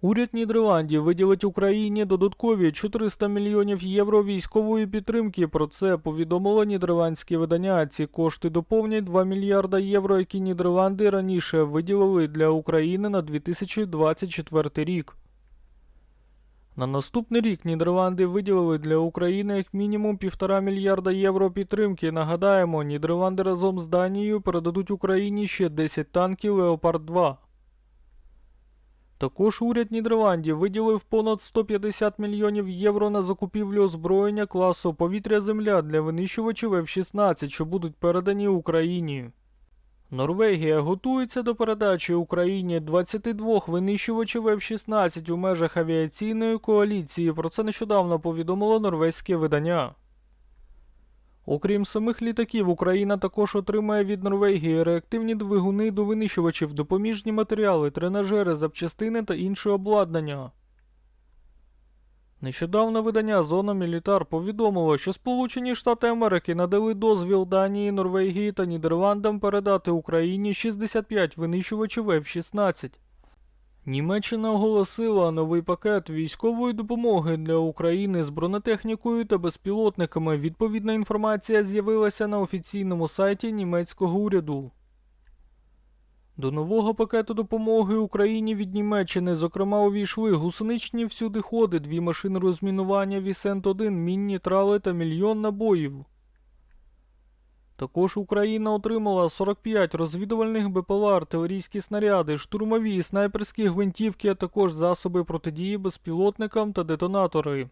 Уряд Нідерландів виділить Україні додаткові 400 мільйонів євро військової підтримки. Про це повідомило нідерландське видання. Ці кошти доповнять 2 мільярда євро, які Нідерланди раніше виділили для України на 2024 рік. На наступний рік Нідерланди виділили для України як мінімум півтора мільярда євро підтримки. Нагадаємо, Нідерланди разом з Данією передадуть Україні ще 10 танків Леопард 2. Також уряд Нідерландів виділив понад 150 мільйонів євро на закупівлю озброєння класу повітря-земля для винищувачів F-16, що будуть передані Україні. Норвегія готується до передачі Україні 22 винищувачів F-16 у межах авіаційної коаліції. Про це нещодавно повідомило норвезьке видання. Окрім самих літаків, Україна також отримає від Норвегії реактивні двигуни до винищувачів, допоміжні матеріали, тренажери, запчастини та інше обладнання. Нещодавно видання Зона Мілітар повідомило, що Сполучені Штати Америки надали дозвіл Данії, Норвегії та Нідерландам передати Україні 65 винищувачів F-16. Німеччина оголосила новий пакет військової допомоги для України з бронетехнікою та безпілотниками. Відповідна інформація з'явилася на офіційному сайті німецького уряду. До нового пакету допомоги Україні від Німеччини, зокрема, увійшли гусеничні всюдиходи, дві машини розмінування Вісент-1, мінні трали та мільйон набоїв. Також Україна отримала 45 розвідувальних БПЛА, артилерійські снаряди, штурмові, снайперські гвинтівки, а також засоби протидії безпілотникам та детонатори.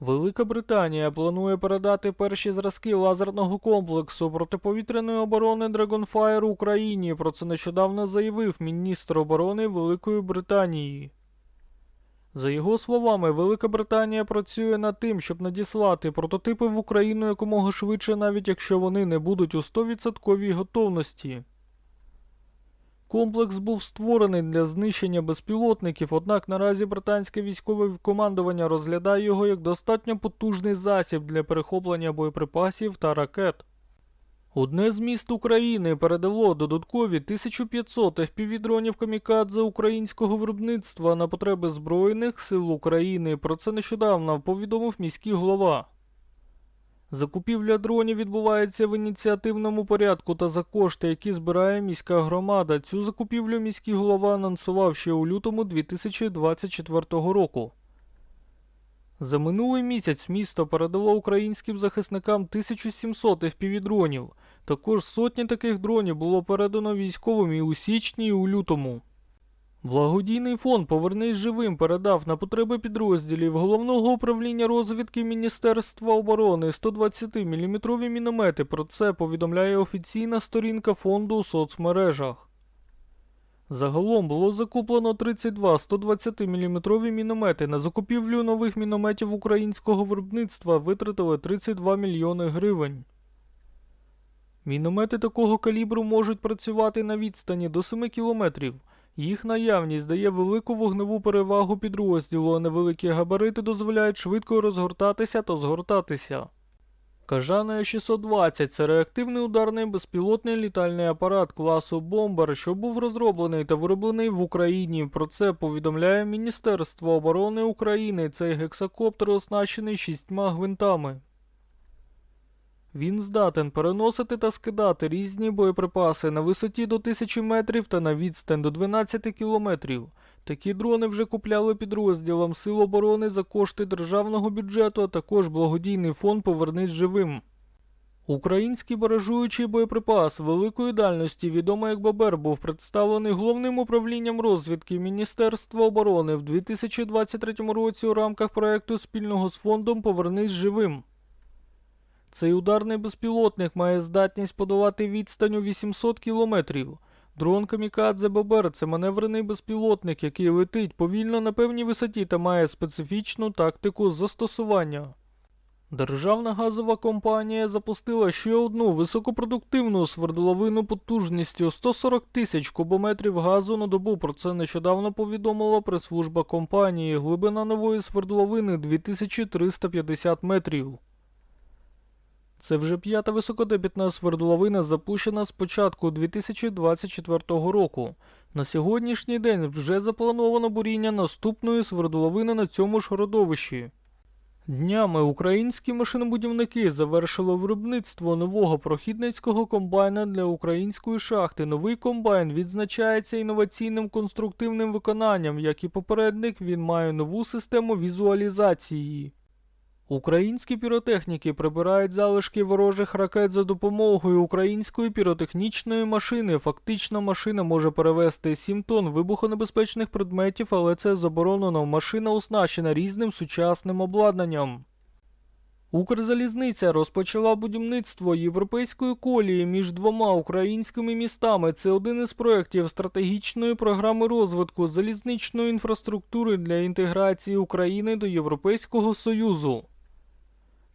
Велика Британія планує передати перші зразки лазерного комплексу протиповітряної оборони Dragonfire Україні. Про це нещодавно заявив міністр оборони Великої Британії. За його словами, Велика Британія працює над тим, щоб надіслати прототипи в Україну якомога швидше, навіть якщо вони не будуть у 100% готовності. Комплекс був створений для знищення безпілотників, однак наразі британське військове командування розглядає його як достатньо потужний засіб для перехоплення боєприпасів та ракет. Одне з міст України передало додаткові 1500 FPV-дронів камікадзе українського виробництва на потреби Збройних сил України. Про це нещодавно повідомив міський голова. Закупівля дронів відбувається в ініціативному порядку та за кошти, які збирає міська громада. Цю закупівлю міський голова анонсував ще у лютому 2024 року. За минулий місяць місто передало українським захисникам 1700 FPV-дронів. Також сотні таких дронів було передано військовим і у січні, і у лютому. Благодійний фонд Повернись живим передав на потреби підрозділів головного управління розвідки Міністерства оборони 120-мм міномети. Про це повідомляє офіційна сторінка фонду у соцмережах. Загалом було закуплено 32 120-мм міномети. На закупівлю нових мінометів українського виробництва витратили 32 мільйони гривень. Міномети такого калібру можуть працювати на відстані до 7 кілометрів. Їх наявність дає велику вогневу перевагу підрозділу, а невеликі габарити дозволяють швидко розгортатися та згортатися. Кажана 620 це реактивний ударний безпілотний літальний апарат класу Бомбер, що був розроблений та вироблений в Україні. Про це повідомляє Міністерство оборони України. Цей гексакоптер оснащений шістьма гвинтами. Він здатен переносити та скидати різні боєприпаси на висоті до 1000 метрів та на відстань до 12 кілометрів. Такі дрони вже купляли підрозділам Сил оборони за кошти державного бюджету, а також благодійний фонд Повернись живим. Український баражуючий боєприпас великої дальності, відомий як Бабер, був представлений головним управлінням розвідки Міністерства оборони в 2023 році у рамках проекту спільного з фондом Повернись живим. Цей ударний безпілотник має здатність подолати відстань у 800 кілометрів. Дрон Камікадзе Бобер це маневрений безпілотник, який летить повільно на певній висоті та має специфічну тактику застосування. Державна газова компанія запустила ще одну високопродуктивну свердловину потужністю 140 тисяч кубометрів газу на добу. Про це нещодавно повідомила прес-служба компанії. Глибина нової свердловини 2350 метрів. Це вже п'ята високодебітна свердловина, запущена з початку 2024 року. На сьогоднішній день вже заплановано буріння наступної свердловини на цьому ж родовищі. Днями українські машинобудівники завершили виробництво нового прохідницького комбайна для української шахти. Новий комбайн відзначається інноваційним конструктивним виконанням, як і попередник, він має нову систему візуалізації. Українські піротехніки прибирають залишки ворожих ракет за допомогою української піротехнічної машини. Фактично, машина може перевезти 7 тонн вибухонебезпечних предметів, але це заборонено. Машина оснащена різним сучасним обладнанням. Укрзалізниця розпочала будівництво європейської колії між двома українськими містами. Це один із проєктів стратегічної програми розвитку залізничної інфраструктури для інтеграції України до Європейського Союзу.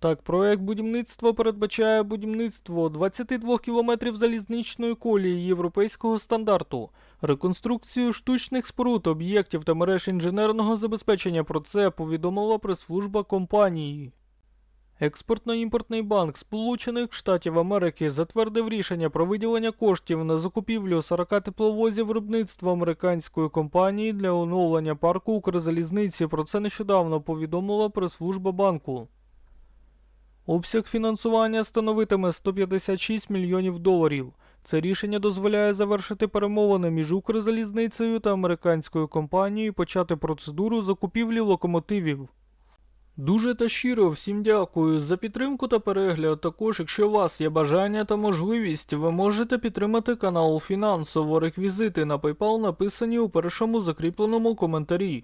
Так, проект будівництва передбачає будівництво 22 кілометрів залізничної колії європейського стандарту, реконструкцію штучних споруд, об'єктів та мереж інженерного забезпечення. Про це повідомила прес-служба компанії. Експортно-імпортний банк Сполучених Штатів Америки затвердив рішення про виділення коштів на закупівлю 40 тепловозів виробництва американської компанії для оновлення парку Укрзалізниці. Про це нещодавно повідомила прес-служба банку. Обсяг фінансування становитиме 156 мільйонів доларів. Це рішення дозволяє завершити перемовини між Укрзалізницею та американською компанією і почати процедуру закупівлі локомотивів. Дуже та щиро всім дякую за підтримку та перегляд. Також, якщо у вас є бажання та можливість, ви можете підтримати канал фінансово. Реквізити на PayPal написані у першому закріпленому коментарі.